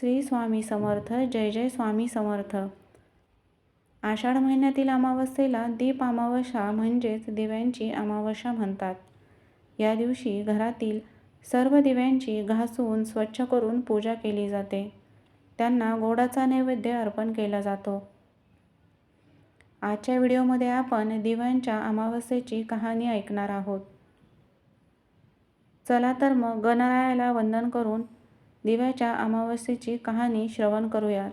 श्री स्वामी समर्थ जय जय स्वामी समर्थ. आषाढ महिन्यातील अमावस्येला दीप अमावस्या म्हणजेच दिव्यांची अमावस्या म्हणतात. या दिवशी घरातील सर्व दिव्यांची घासून स्वच्छ करून पूजा केली जाते. त्यांना गोडाचा नैवेद्य अर्पण केला जातो. आजच्या व्हिडिओमध्ये आपण दिव्यांच्या अमावस्येची कहाणी ऐकणार आहोत. चला तर मग गणरायाला वंदन करून दिव्याच्या अमावस्येची कहाणी श्रवण करूयात.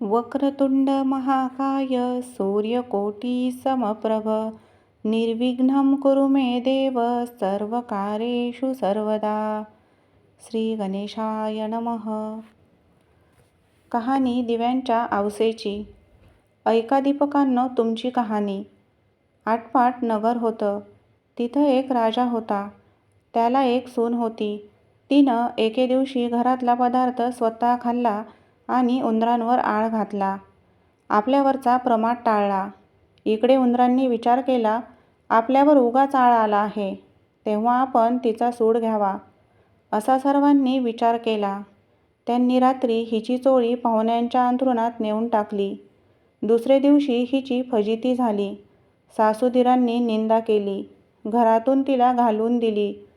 वक्रतुंड महाकाय सूर्यकोटी समप्रभ निर्विघ्नं कुरु मे देव सर्वकारेषु सर्वदा. श्री गणेशाय नमः. कहाणी दिव्यांच्या आवसेची. ऐका दीपकांनो तुमची कहाणी. आटपाट नगर होतं. तिथं एक राजा होता. त्याला एक सून होती. तिनं एके दिवशी घरातला पदार्थ स्वतः खाल्ला आणि उंदरांवर आळ घातला. आपल्यावरचा प्रमाद टाळला. इकडे उंदरांनी विचार केला आपल्यावर उगाच आळ आला आहे. तेव्हा आपण तिचा सूड घ्यावा. असा सर्वांनी विचार केला. त्यांनी रात्री हिची चोळी पाहुण्यांच्या अंथरुणात नेऊन टाकली. दुसरे दिवशी हिची फजिती झाली. सासूदिरांनी निंदा केली. घरातून तिला घालून दिली.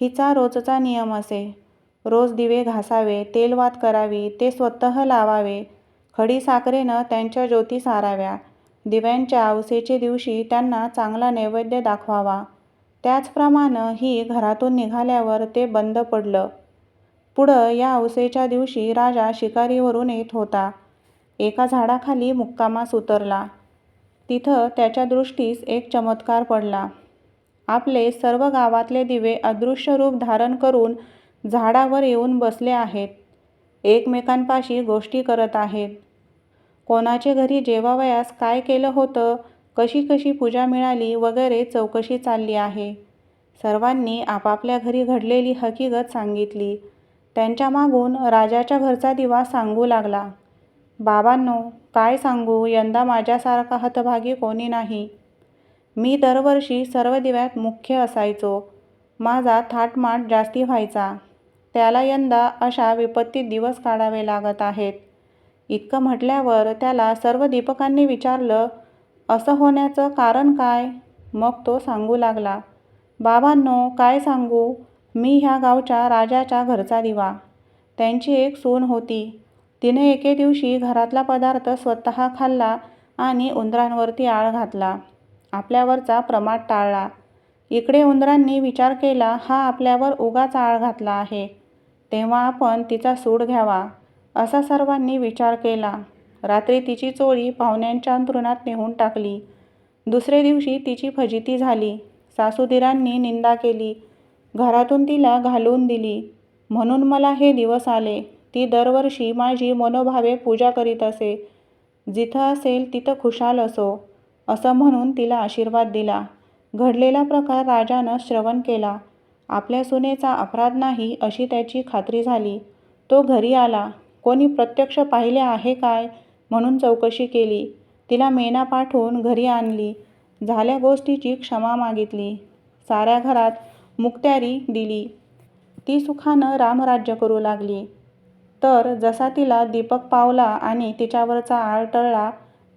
हिचा रोजचा नियम असे. रोज दिवे घासावे तेलवात करावी ते स्वतः लावावे खडी साखरेनं त्यांच्या ज्योती साराव्या दिव्यांच्या आवसेचे दिवशी त्यांना चांगला नैवेद्य दाखवावा. त्याचप्रमाणे ही घरातून निघाल्यावर ते बंद पडलं. पुढं या औसेच्या दिवशी राजा शिकारीवरून येत होता. एका झाडाखाली मुक्कामास उतरला. तिथं त्याच्या दृष्टीस एक चमत्कार पडला. आपले सर्व गावातले दिवे अदृश्य रूप धारण करून झाडावर येऊन बसले आहेत. एकमेकांपाशी गोष्टी करत आहेत. कोणाचे घरी जेवावयास काय केलं होतं कशी कशी पूजा मिळाली वगैरे चौकशी चालली आहे. सर्वांनी आपापल्या घरी घडलेली हकीकत सांगितली. त्यांच्या मागून राजाच्या घरचा दिवा सांगू लागला. बाबांनो काय सांगू? यंदा माझ्यासारखा हतभागी कोणी नाही. मी दरवर्षी सर्व दिव्यात मुख्य असायचो. माझा थाटमाट जास्ती व्हायचा. त्याला यंदा अशा विपत्तीत दिवस काढावे लागत आहेत. इतकं म्हटल्यावर त्याला सर्व दीपकांनी विचारलं असं होण्याचं कारण काय? मग तो सांगू लागला बाबांनो काय सांगू? मी ह्या गावच्या राजाच्या घरचा दिवा. त्यांची एक सून होती. तिने एके दिवशी घरातला पदार्थ स्वतः खाल्ला आणि उंदरांवरती आळ घातला. आपल्यावरचा प्रमाद टाळला. इकडे उंदरांनी विचार केला हा आपल्यावर उगाच आळ घातला आहे. तेव्हा आपण तिचा सूड घ्यावा असा सर्वांनी विचार केला. रात्री तिची चोळी पाहुण्यांच्या अंतरुणात नेऊन टाकली. दुसरे दिवशी तिची फजिती झाली. सासूदिरांनी निंदा केली. घरातून तिला घालवून दिली. म्हणून मला हे दिवस आले. ती दरवर्षी माझी मनोभावे पूजा करीत असे. जिथं असेल तिथं खुशाल असो. असं म्हणून तिला आशीर्वाद दिला. घडलेला प्रकार राजानं श्रवण केला. आपल्या सुनेचा अपराध नाही अशी त्याची खात्री झाली. तो घरी आला. कोणी प्रत्यक्ष पाहिले आहे काय? म्हणून चौकशी केली. तिला मेना पाठवून घरी आणली. झाल्या गोष्टीची क्षमा मागितली. साऱ्या घरात मुक्त्यारी दिली. ती सुखानं रामराज्य करू लागली. तर जसा तिला दीपक पावला आणि तिच्यावरचा आळ टळला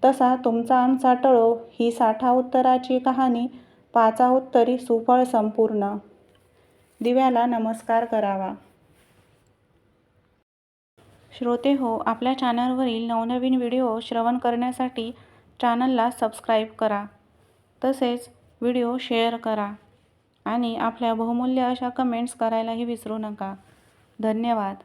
तसा तुमचा आमचा टळो ही साठा उत्तराची कहाणी पाचा उत्तरी सुफळ संपूर्ण. दिव्याला नमस्कार करावा. श्रोते हो आपल्या चॅनलवरील नवनवीन व्हिडिओ श्रवण करण्यासाठी चॅनलला सबस्क्राईब करा. तसेच व्हिडिओ शेअर करा. आणि आपल्या बहुमूल्य अशा कमेंट्स करायलाही विसरू नका. धन्यवाद.